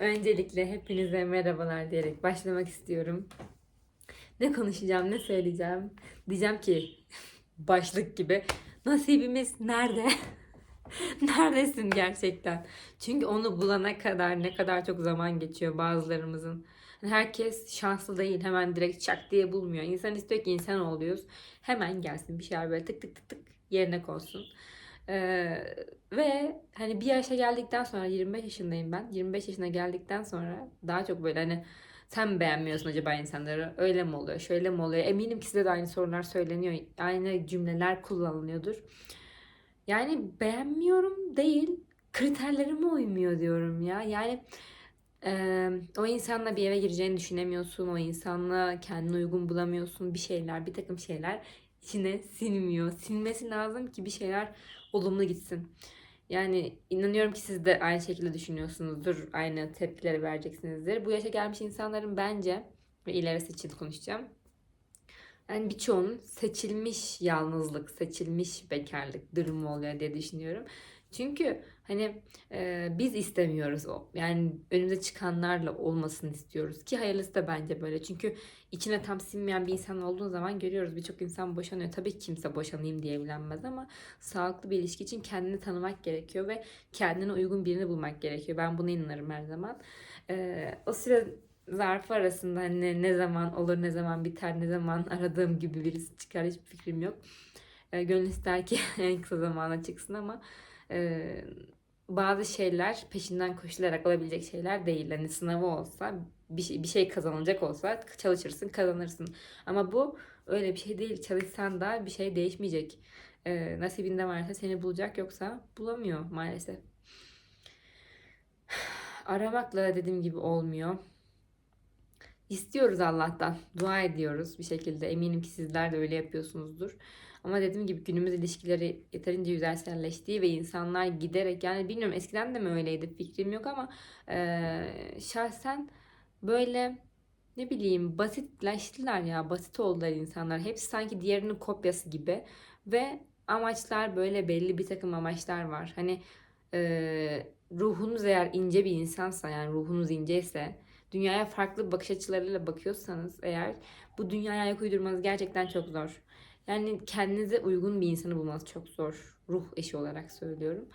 Öncelikle hepinize merhabalar diyerek başlamak istiyorum. Ne konuşacağım, ne söyleyeceğim? Diyeceğim ki başlık gibi nasibimiz nerede? Neredesin gerçekten? Çünkü onu bulana kadar ne kadar çok zaman geçiyor bazılarımızın. Herkes şanslı değil. Hemen direkt çak diye bulmuyor. İnsan istiyor ki insan oluyoruz. Hemen gelsin bir şeyler böyle tık tık tık tık yerine konsun. Ee, ve hani bir yaşa geldikten sonra 25 yaşındayım ben. 25 yaşına geldikten sonra daha çok böyle hani sen mi beğenmiyorsun acaba insanları? Öyle mi oluyor? Şöyle mi oluyor? Eminim ki size de aynı sorular söyleniyor. Aynı cümleler kullanılıyordur. Yani beğenmiyorum değil, kriterlerime uymuyor diyorum ya. Yani e, o insanla bir eve gireceğini düşünemiyorsun. O insanla kendine uygun bulamıyorsun. Bir şeyler, bir takım şeyler içine sinmiyor. Sinmesi lazım ki bir şeyler olumlu gitsin. Yani inanıyorum ki siz de aynı şekilde düşünüyorsunuzdur. Aynı tepkileri vereceksinizdir. Bu yaşa gelmiş insanların bence ve ilerisi için konuşacağım. Yani birçoğunun seçilmiş yalnızlık, seçilmiş bekarlık durumu oluyor diye düşünüyorum. Çünkü hani e, biz istemiyoruz o. Yani önümüze çıkanlarla olmasını istiyoruz. Ki hayırlısı da bence böyle. Çünkü içine tam sinmeyen bir insan olduğun zaman görüyoruz. Birçok insan boşanıyor. Tabii ki kimse boşanayım diye evlenmez ama sağlıklı bir ilişki için kendini tanımak gerekiyor ve kendine uygun birini bulmak gerekiyor. Ben buna inanırım her zaman. E, o süre zarfı arasında hani ne zaman olur, ne zaman biter, ne zaman aradığım gibi birisi çıkar hiçbir fikrim yok. E, gönül ister ki en kısa zamana çıksın ama e, bazı şeyler peşinden koşularak olabilecek şeyler değil. Hani sınavı olsa bir şey, bir şey kazanılacak olsa çalışırsın kazanırsın. Ama bu öyle bir şey değil. Çalışsan da bir şey değişmeyecek. E, nasibinde varsa seni bulacak yoksa bulamıyor maalesef. Aramakla dediğim gibi olmuyor. İstiyoruz Allah'tan. Dua ediyoruz bir şekilde. Eminim ki sizler de öyle yapıyorsunuzdur. Ama dediğim gibi günümüz ilişkileri yeterince yüzeyselleştiği ve insanlar giderek yani bilmiyorum eskiden de mi öyleydi fikrim yok ama e, şahsen böyle ne bileyim basitleştiler ya basit oldular insanlar. Hepsi sanki diğerinin kopyası gibi ve amaçlar böyle belli bir takım amaçlar var. Hani e, ruhunuz eğer ince bir insansa yani ruhunuz inceyse dünyaya farklı bakış açılarıyla bakıyorsanız eğer bu dünyaya ayak uydurmanız gerçekten çok zor. Yani kendinize uygun bir insanı bulmanız çok zor. Ruh eşi olarak söylüyorum.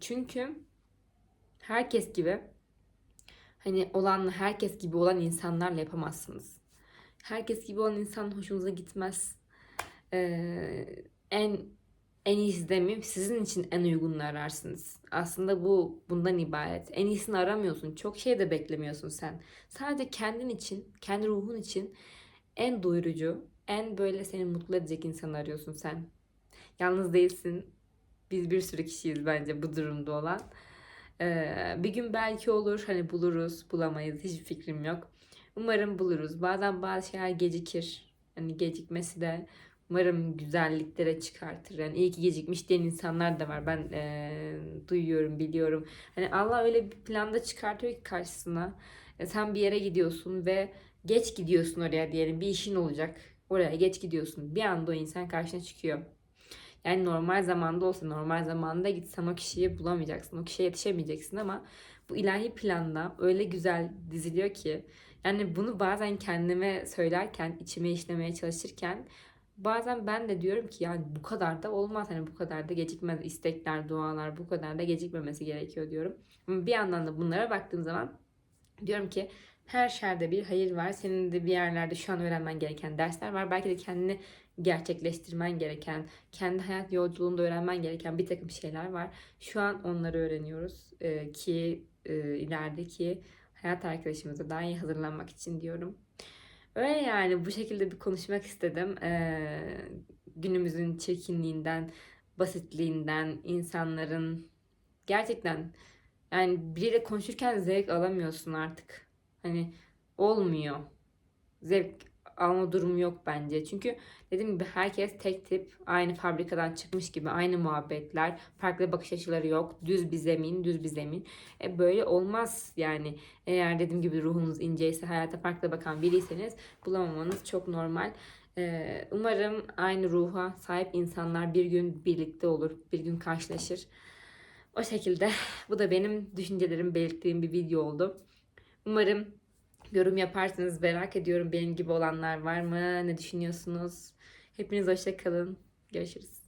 Çünkü herkes gibi hani olan herkes gibi olan insanlarla yapamazsınız. Herkes gibi olan insan hoşunuza gitmez. En en iyisi demeyeyim sizin için en uygununu ararsınız. Aslında bu bundan ibaret. En iyisini aramıyorsun. Çok şey de beklemiyorsun sen. Sadece kendin için, kendi ruhun için en doyurucu, en böyle seni mutlu edecek insanı arıyorsun sen. Yalnız değilsin. Biz bir sürü kişiyiz bence bu durumda olan. Ee, bir gün belki olur. Hani buluruz, bulamayız. Hiçbir fikrim yok. Umarım buluruz. Bazen bazı şeyler gecikir. Hani gecikmesi de Umarım güzelliklere çıkartır. Yani iyi ki gecikmiş diyen insanlar da var. Ben e, duyuyorum, biliyorum. Hani Allah öyle bir planda çıkartıyor ki karşısına. E, sen bir yere gidiyorsun ve geç gidiyorsun oraya diyelim. Bir işin olacak. Oraya geç gidiyorsun. Bir anda o insan karşına çıkıyor. Yani normal zamanda olsa normal zamanda gitsen o kişiyi bulamayacaksın. O kişiye yetişemeyeceksin ama bu ilahi planda öyle güzel diziliyor ki yani bunu bazen kendime söylerken, içime işlemeye çalışırken bazen ben de diyorum ki yani bu kadar da olmaz. Hani bu kadar da gecikmez istekler, dualar bu kadar da gecikmemesi gerekiyor diyorum. Ama bir yandan da bunlara baktığım zaman diyorum ki her şerde bir hayır var. Senin de bir yerlerde şu an öğrenmen gereken dersler var. Belki de kendini gerçekleştirmen gereken, kendi hayat yolculuğunda öğrenmen gereken bir takım şeyler var. Şu an onları öğreniyoruz ee, ki e, ilerideki hayat arkadaşımıza daha iyi hazırlanmak için diyorum. Öyle yani bu şekilde bir konuşmak istedim. Ee, günümüzün çirkinliğinden, basitliğinden, insanların gerçekten yani biriyle konuşurken zevk alamıyorsun artık. Hani olmuyor. Zevk alma durumu yok bence. Çünkü dediğim gibi herkes tek tip, aynı fabrikadan çıkmış gibi, aynı muhabbetler, farklı bakış açıları yok. Düz bir zemin, düz bir zemin. E böyle olmaz yani. Eğer dediğim gibi ruhunuz inceyse, hayata farklı bakan biriyseniz bulamamanız çok normal. E, umarım aynı ruha sahip insanlar bir gün birlikte olur, bir gün karşılaşır. O şekilde bu da benim düşüncelerimi belirttiğim bir video oldu. Umarım yorum yaparsınız. Merak ediyorum benim gibi olanlar var mı? Ne düşünüyorsunuz? Hepiniz hoşça kalın. Görüşürüz.